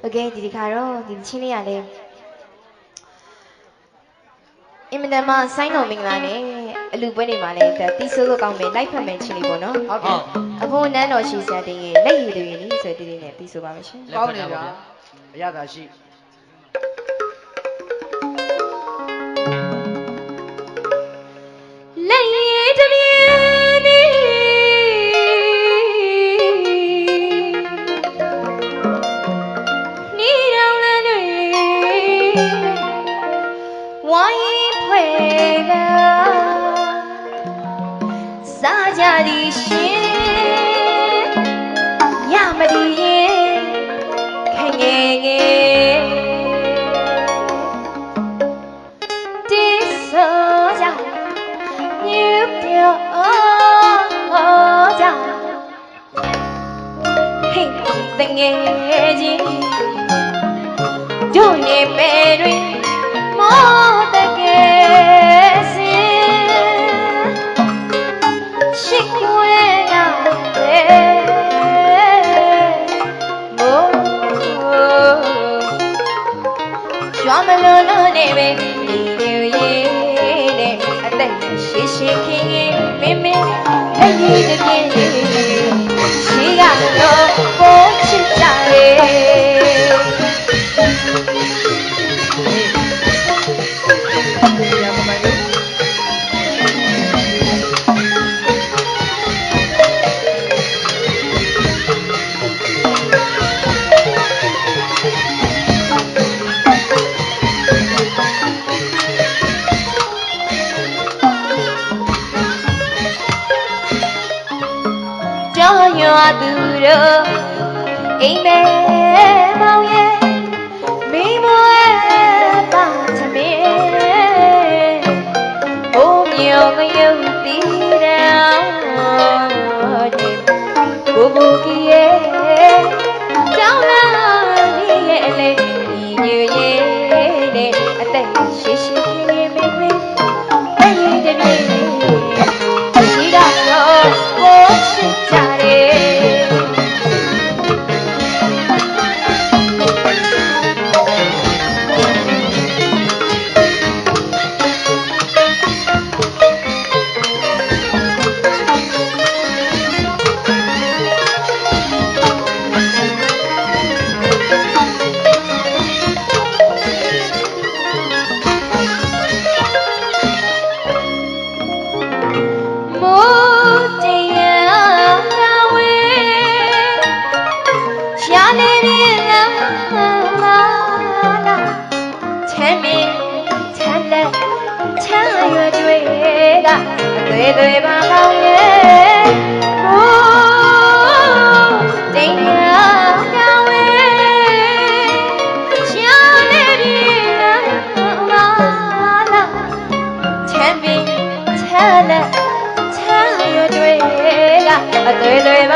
ဟုတ်ကဲ့ဒီဒီခါတော့ဒီချင်းလေးကလည်းအင်မတန်မှဆိုင်းတော်မင်္ဂလာနဲ့အလူပွဲနေမှာလည်းဒါတီးဆိုးလို့ကောင်းမယ်လိုက်ဖက်မယ်ချင်းလေးပေါ့နော်ဟုတ်ကဲ့အဖိုးနန်းတော်ရှိစတဲ့လက်ရည်တွေလေးဆိုတဲ့ဒီလေးနဲ့တီးဆိုပါမယ်ရှင်ကောင်းတယ်ဗျာအရသာရှိ ငယ်ချင်းတို့နေပဲတွေမောတကယ်စင်ရှိခွေရတယ်မို့ရွာမလို့လို့နေပဲဒီလိုရေးတဲ့အသက်ရှိရှိခင်ခင်မင်းမင်းလက်ရည်တစ်ပြင်းရှိက ကြောင်းရွာသူတို့အိမ်မဲမောင်ရဲ့ ကအသွေးသွေးပါကောင်းရဲ့မိုးတရားဝဲရှာနေရလာလာချမ်းပင်ချမ်းလက်ချမ်းရွယ်တွေက အသွေးတွေပါ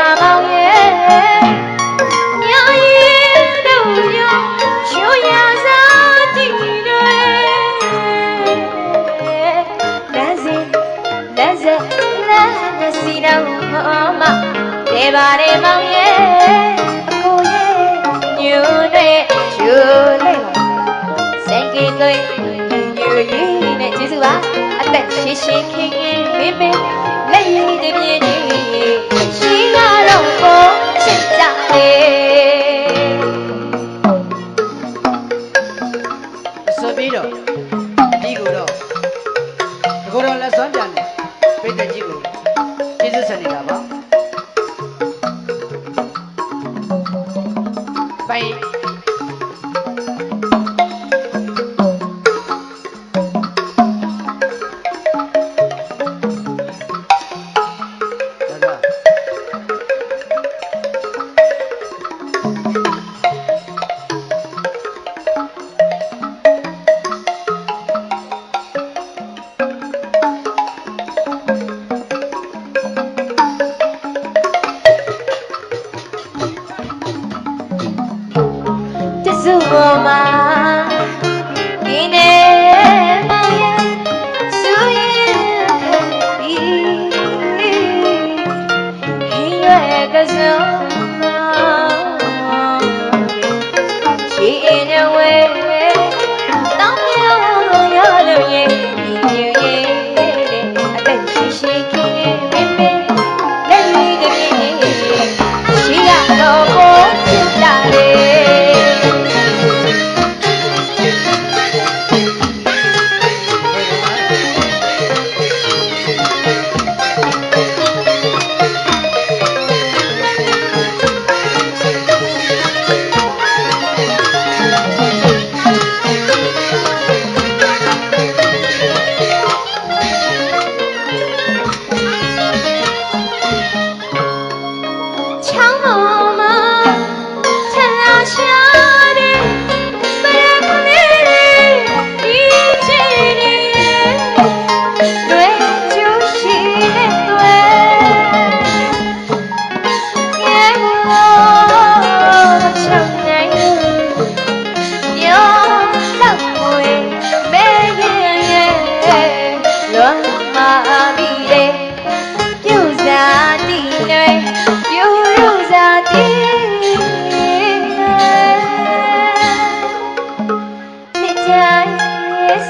တေပါရေမောင်ရဲ့အကိုရဲ့ညိုတွေချိုးလိုက်ပါစင်ကီကိုယူရီနဲ့ကျေးဇူးပါအသက်ရှိရှိခင်ခင်မင်းမင်းလက်ရည်တစ်ပြင်းကြီးရှိကတော့ကိုချစ်ကြတယ်ဆိုပြီးတော့ဒီကိုတော့ဒီကိုတော့လက်စွမ်းပြန်တယ်ပိတ်တဲ့ကြီးကိုကျေးဇူးဆက်နေတာပါ ပို တစုပေါ်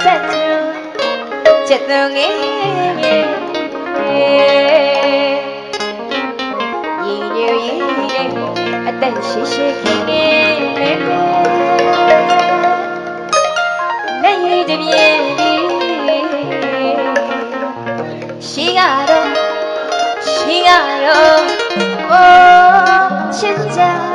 ဆက်သူချက်သူငယ်ရင်ညူရင်အသက်ရှိရှိခင်နေလက်ရည်တပြင်းဒီရှိကတော့ရှိကတော့ 오진자